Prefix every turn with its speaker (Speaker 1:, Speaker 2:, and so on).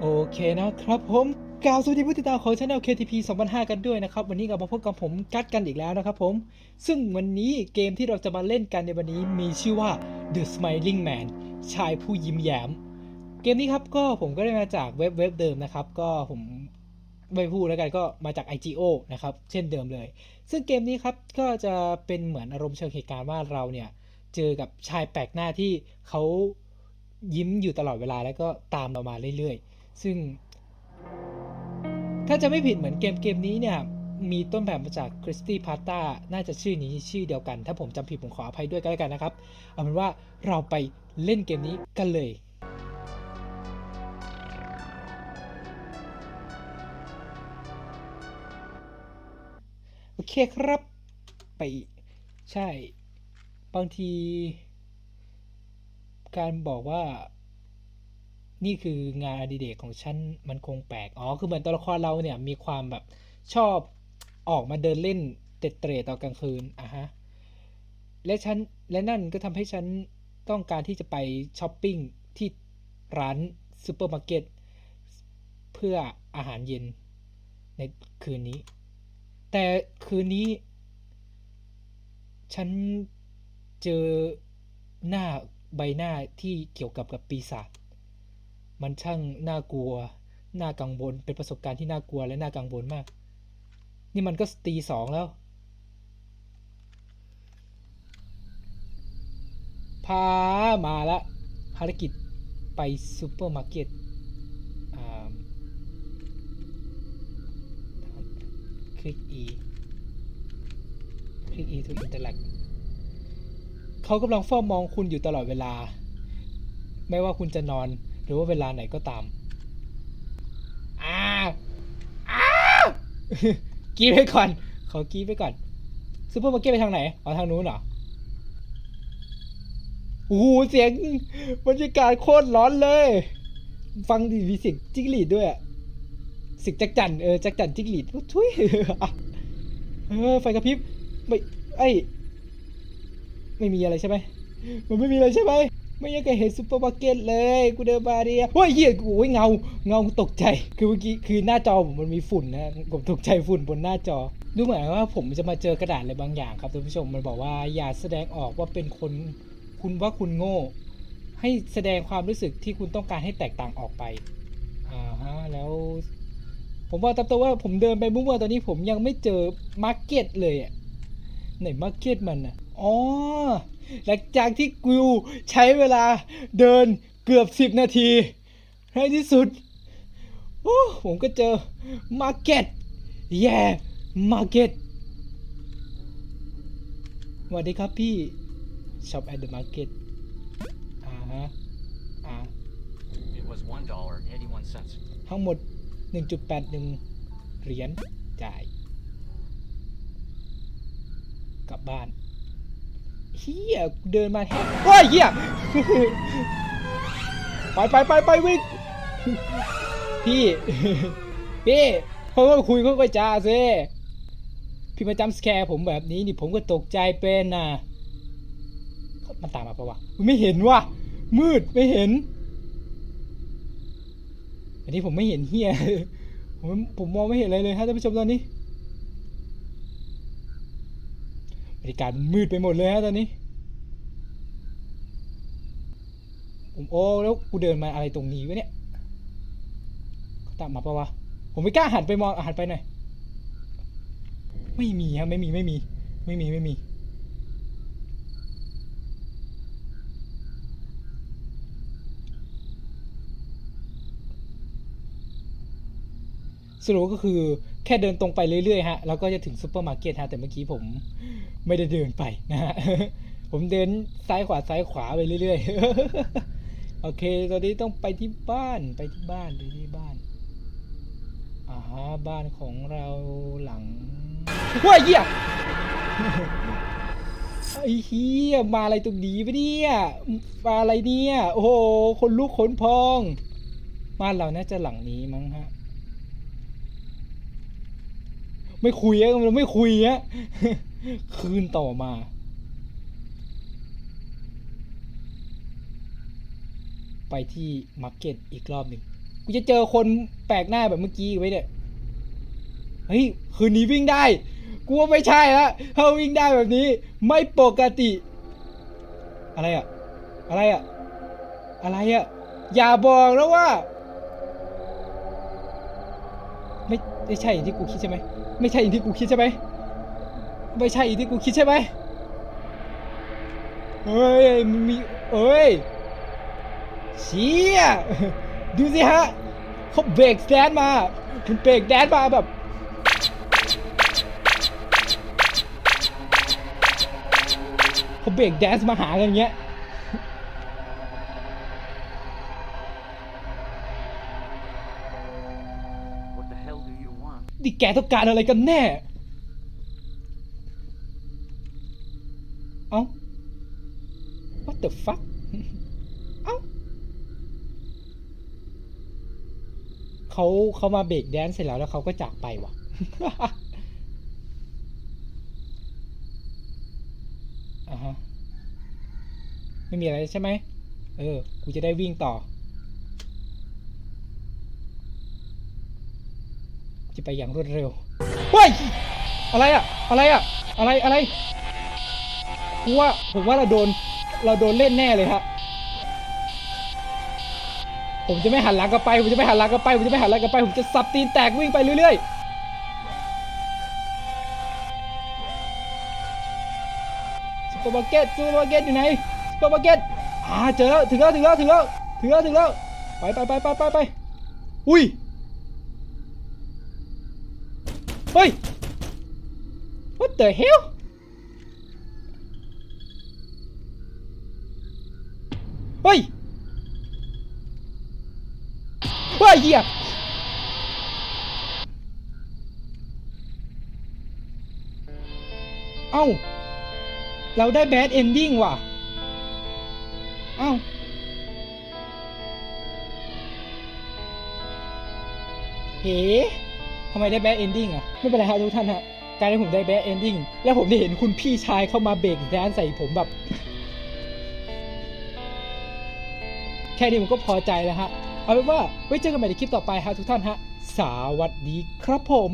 Speaker 1: โอเคนะครับผมกล่าวสวัสดีผู้ติดตามของ Channel KTP 2005 กันด้วยนะครับ วันนี้กลับมาพบกับผมกัดกันอีกแล้วนะครับผม ซึ่งวันนี้เกมที่เราจะมาเล่นกันในวันนี้มีชื่อว่า The Smiling Man ชายผู้ยิ้มแย้ม เกมนี้ครับก็ผมก็ได้มาจากเว็บเว็บเดิมนะครับ ก็ผมไม่พูดแล้วกันก็มาจาก IGO นะครับ เช่นเดิมเลย ซึ่งเกมนี้ครับก็จะเป็นเหมือนอารมณ์เชิงเหตุการณ์ว่าเราเนี่ยเจอกับชายแปลกหน้าที่เขายิ้มอยู่ตลอดเวลาแล้วก็ตามเรามาเรื่อยๆ ซึ่ง ถ้าจะไม่ผิดเหมือนเกมเกมนี้เนี่ย มีต้นแบบมาจากคริสตี้พาต้าน่าจะชื่อนี้ชื่อเดียวกัน ถ้าผมจำผิดผมขออภัยด้วยก็แล้วกันนะครับ เอาเป็นว่าเราไปเล่นเกมนี้กันเลยโอเคครับ ไปใช่ บางที การบอกว่า นี่คืองานอดิเรกของฉันมันคงแปลก อ๋อ คือเหมือนตัวละครเราเนี่ยมีความแบบชอบออกมาเดินเล่นเตะเตร่ตอนกลางคืนอะฮะ และฉันและนั่นก็ทำให้ฉันต้องการที่จะไปช้อปปิ้งที่ร้านซูเปอร์มาร์เก็ตเพื่ออาหารเย็นในคืนนี้ แต่คืนนี้ ฉันเจอหน้าใบหน้าที่เกี่ยวกับกับปีศาจ มันช่างน่ากลัว น่ากังวล เป็นประสบการณ์ที่น่ากลัวและน่ากังวลมาก นี่มันก็ตีสองแล้ว พามาละ ภารกิจไปซูเปอร์มาร์เก็ตคลิก E คลิก E to interact เขากำลังเฝ้ามองคุณอยู่ตลอดเวลา ไม่ว่าคุณจะนอน หรือว่าเวลาไหนก็ตามอ้าวอ้าวกรีดไปก่อน ขอกรีดไปก่อนซูเปอร์มาร์เก็ตไปทางไหนอ๋อทางนู้นเหรอโอ้โหเสียงบรรยากาศโคตรร้อนเลย ฟังดิมีเสียงจิ้งหรีดด้วยอะเสียงจักจั่นเออจักจั่นจิ้งหรีดทุยเออไฟกระพริบไม่ไอยไม่มีอะไรใช่ไหมมันไม่มีอะไรใช่ไหม ไม่ยังเคยเห็นซูเปอร์มาร์เก็ตเลย กูเดินมาเนี่ยโอ้ยเหี้ยโอ้ยเงา เงาตกใจ คือเมื่อกี้คือหน้าจอผมมันมีฝุ่นนะ ผมตกใจฝุ่นบนหน้าจอ ดูเหมือนว่าผมจะมาเจอกระดาษอะไรบางอย่างครับท่านผู้ชม มันบอกว่าอย่าแสดงออกว่าเป็นคน คุณว่าคุณโง่ ให้แสดงความรู้สึกที่คุณต้องการให้แตกต่างออกไป อ่าฮะ แล้ว ผมว่าตามตัวว่าผมเดินไปมั่วๆตอนนี้ผมยังไม่เจอมาร์เก็ตเลยอะไหนมาร์เก็ตมันอะ อ๋อ หลังจากที่กูใช้เวลาเดินเกือบสิบนาที ในที่สุด โอ้ผมก็เจอมาร์เก็ตแย่มาร์เก็ตสวัสดีครับพี่ shop at the market อ่าฮะ อ่า
Speaker 2: It was one dollar eighty-one cents.
Speaker 1: ทั้งหมด 1.81 เหรียญจ่าย กลับบ้าน เฮียเดินมาแทบโอ้ยเฮียไปไปไปไปวิ่งพี่ พี่เขาก็คุยเขาก็จาซิพี่มาจำสแคร์ผมแบบนี้นี่ผมก็ตกใจเป็นนะมันตามมาปะวะไม่เห็นว่ะมืดไม่เห็น อันนี้ผมไม่เห็นเฮียผมผมมองไม่เห็นอะไรเลยฮะท่านผู้ชมตอนนี้ บรรยากาศมืดไปหมดเลยฮะตอนนี้ ผมโอ้แล้วกูเดินมาอะไรตรงนี้วะเนี่ยเขาตามมาปะวะ ผมไม่กล้าหันไปมองหันไปหน่อย ไม่มีครับไม่มีไม่มี ไม่มีไม่มี สรุปก็คือแค่เดินตรงไปเรื่อยๆฮะแล้วก็จะถึงซูเปอร์มาร์เก็ตฮะแต่เมื่อกี้ผมไม่ได้เดินไปนะฮะผมเดินซ้ายขวาซ้ายขวาไปเรื่อยๆโอเคตอนนี้ต้องไปที่บ้านไปที่บ้านไปที่บ้านอ่าฮะบ้านของเราหลังว้าเหี้ยไอ้เฮียมาอะไรตรงนี้ปะเนี่ยมาอะไรเนี่ย โอ้โหคนลุกขนพองบ้านเราน่าจะหลังนี้มั้งฮะ ไม่คุยอะเราไม่คุยอะคืนต่อมา ไปที่มาร์เก็ตอีกรอบหนึ่งกูจะเจอคนแปลกหน้าแบบเมื่อกี้ไว้เนี่ยเฮ้ยคืนนี้วิ่งได้ กูว่าไม่ใช่ละถ้าวิ่งได้แบบนี้ ไม่ปกติ อะไรอะอะไรอะอะไรอะอย่าบอกนะว่า ไม่ใช่อย่างที่กูคิดใช่ไหมไม่ใช่อย่างที่กูคิดใช่ไหมไม่ใช่อย่างที่กูคิดใช่ไหมเฮ้ยมีเอ้ยเชี่ยดูสิฮะเขาเบรกแดนมามันเบรกแดนมาแบบเขาเบรกแดนซ์มาหากันอย่างเงี้ย นี่แกต้องการอะไรกันแน่ เอ้า what the fuck เอ้าเขาเขามาเบรกแดนซ์เสร็จแล้วแล้วเขาก็จากไปว่ะ อ่าฮะ ไม่มีอะไรใช่ไหม เออ กูจะได้วิ่งต่อ จะไปอย่างรวดเร็วเฮ้ยอะไรอะอะไรอะอะไรอะไรผมว่าผมว่าเราโดนเราโดนเล่นแน่เลยฮะผมจะไม่หันหลังกลับไป ผมจะไม่หันหลังกลับไป ผมจะไม่หันหลังกลับไป ผมจะสับตีนแตกวิ่งไปเรื่อยๆซุปเปอร์มาร์เก็ตซุปเปอร์มาร์เก็ตอยู่ไหนซุปเปอร์มาร์เก็ตอ่าเจอแล้วถึงแล้วถึงแล้วถึงแล้วถึงแล้วถึงแล้วไปไปไปไปไปไปอุ้ย เฮ้ย what the hell เฮ้ยเฮ้ยเหี้ยเอ้า เราได้แบดเอนดิ้งว่ะ เอ้าเฮ้ ทำไมได้แบดเอนดิ้งอะ ไม่เป็นไรครับทุกท่านฮะ การที่ผมได้แบดเอนดิ้งแล้วผมได้เห็นคุณพี่ชายเข้ามาเบรกแดนใส่ผมแบบ แค่นี้ผมก็พอใจแล้วฮะ เอาเป็นว่าไว้เจอกันใหม่ในคลิปต่อไปฮะทุกท่านฮะ สวัสดีครับผม